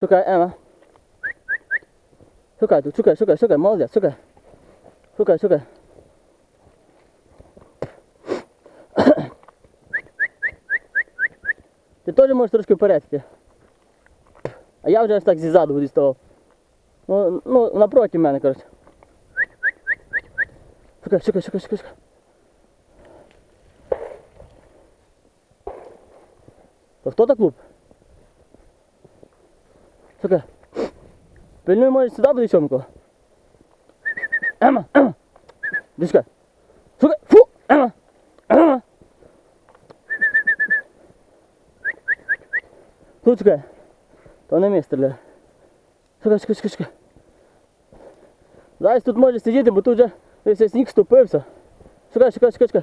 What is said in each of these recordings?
Шукай, Ема. Шукай тут, шукай, шукай, шукай, молодець, шукай. Шукай, шукай. Ти теж можеш трошки вперед йти. А я вже аж так ззаду буду ставав. Ну, ну, напроти мене, коротше. Шукай, шукай, шукай, шукай, шукай. То хто так клуб? Шукай. Пильнуй, може, сюди буде чомко. Ема, Ема. Де шукай. Шукай, фу, Ема, Ема. Тут шукай. То не мій стріляє. Шукай, шукай, шукай, шукай. Зараз тут може сидіти, бо тут вже сніг ступився. Шукай, шукай, шукай, шукай.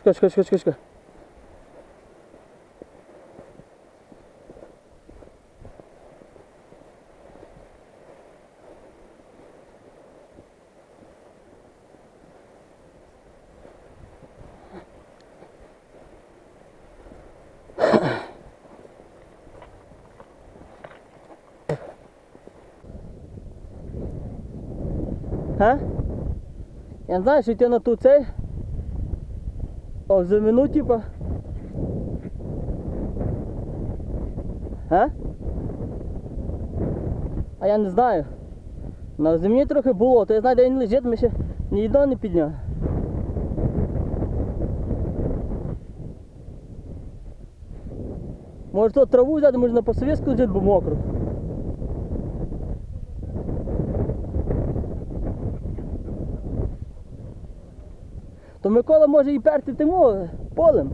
Шукай, шукай, шукай, шукай, шукай. А? Я не знаю, що йти на ту цей. О, за мину типа. А? А я не знаю. На землі трохи було, то я знаю, де він лежить, ми ще ні одного не підняв. Може тут траву взяти, може на посовєтську лежить, бо мокро. То Микола може і перти тиму полем.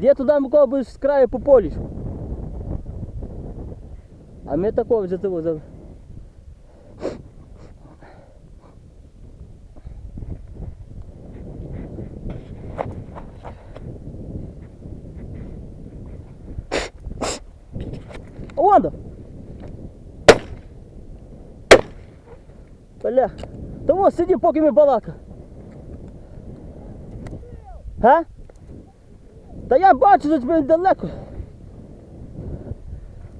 Де туди Микола будеш з краю по полі. А ми такого вже того Тому сиді, поки ми балака. А? Та я бачу, що тебе далеко.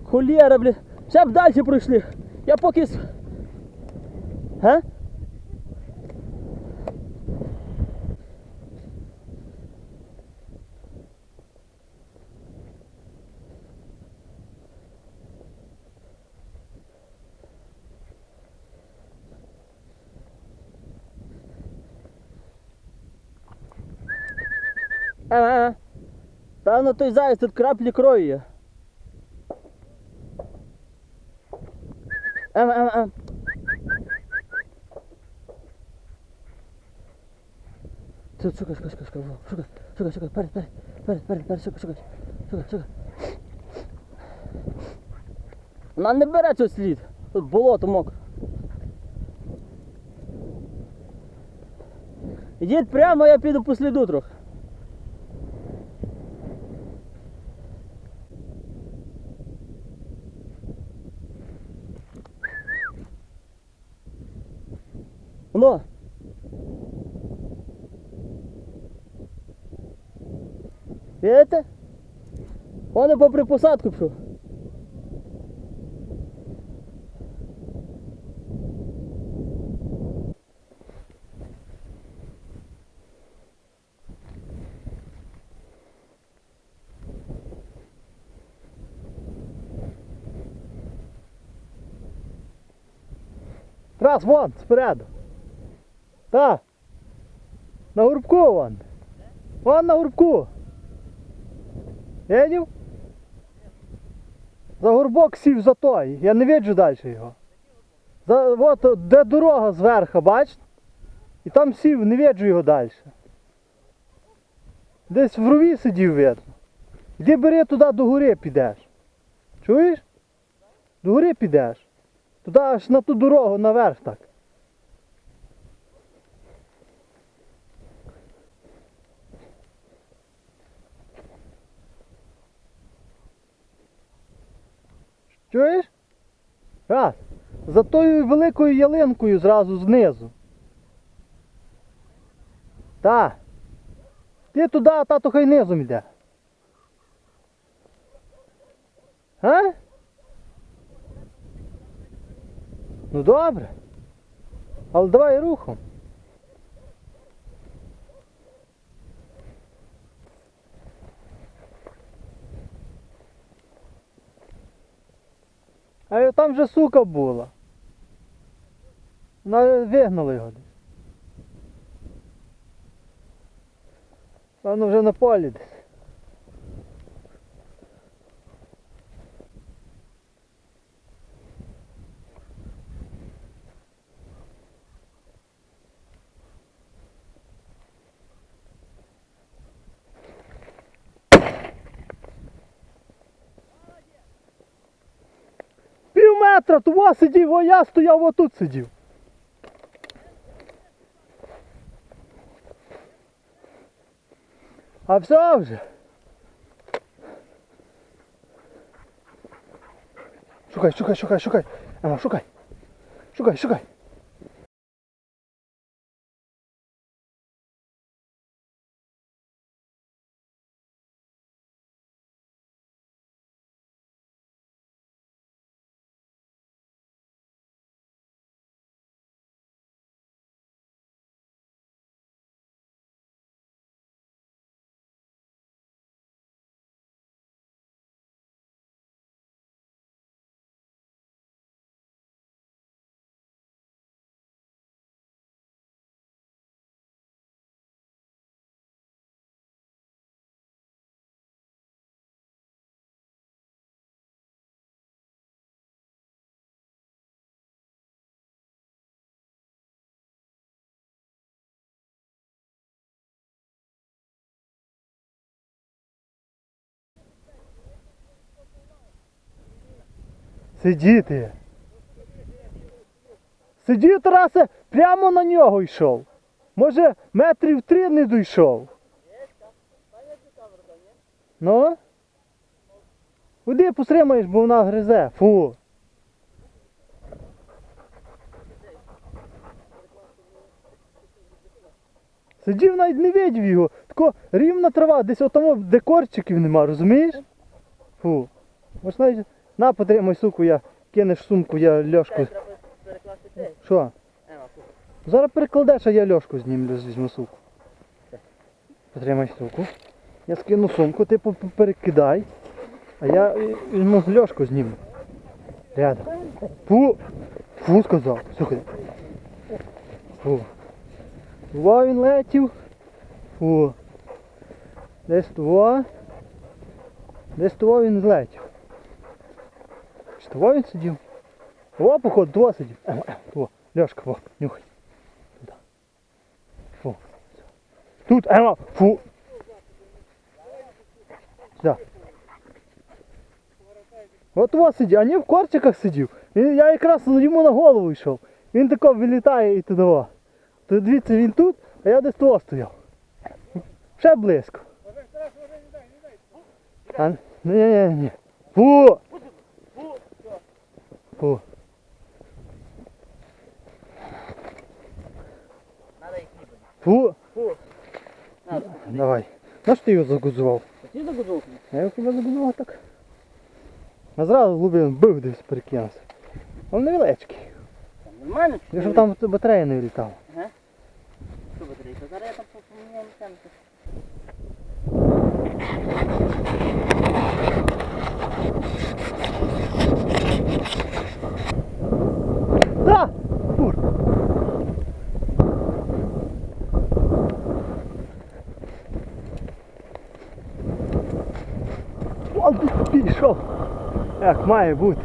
Холєра, блін. Ще б далі пройшли. Я поки. с- Ага. Певно той заяць тут краплі крові є. Ем, ем, ем. Тут, шукай, шукай, шукай, во, шукай, шукай, шукай, перед, перед, перед, перед, перед, шукай, шукай, шукай, шукай. Вона не бере цей слід. Тут болото мокро. Ідіть прямо, я піду по сліду трохи. Воно. Видите? Вони попри посадку пішов. Раз, вон, спереду. Та. На гурбку вон. Вон на гурбку. Видів? За горбок сів за той. Я не виджу далі його. За, от, де дорога зверху, бачите? І там сів, не виджу його далі. Десь в рові сидів видно. Іди бери туди до гори підеш. Чуєш? До гори підеш. Туди аж на ту дорогу наверх так. Чуєш? Раз. За тою великою ялинкою зразу знизу. Та. Ти туди, а тато хай низом йде. А? Ну добре. Але давай рухом. А там же сука була. Вона вигнала його десь. Воно вже на полі десь. Метра, того сидів, а я стояв отут сидів. А все вже. Шукай, шукай, шукай, шукай. Ема, шукай. Шукай, шукай. Сидіти. Сидів, Тарасе, прямо на нього йшов. Може, метрів три не дійшов. Ну? Куди постримаєш, бо вона гризе. Фу. Сидів навіть не видів його. Тако рівна трава, десь отому де корчиків нема, розумієш? Фу. Ось навіть на потримай суку, я кинеш сумку, я льошку. Що? Зараз перекладеш, а я льошку знімлю, візьму суку. Потримай суку. Я скину сумку, ти перекидай. А я е, візьму льошку знімлю. Рядом. Фу! Фу сказав. Слухай. Фу. Во він летів. Фу. Десь того. Десь того він злетів. Того він сидів? О, походу, того сидів. О, о, Льошка, во, нюхай. Туди. Фу. Тут, Ема, фу. Сюди. От во сидів, а не в корчиках сидів. Я якраз йому на голову йшов. Він тако вилітає і туди. во. Дивіться, він тут, а я десь того стояв. Ще близько. А, ні, ні, ні. Фу! Фу. Надо їх хлібати. Фу. Фу. Надо. Давай. На що ти його загузував? Ти загудов? Я його хіба загузував так. А зразу глибин бив десь перекинувся. Он невеличкий. Нормально? чи Якщо ні? там батарея не влітала. Що батарейка? Зараз я там поміняю механіку. Да! Фур. О, пішов. Як має бути.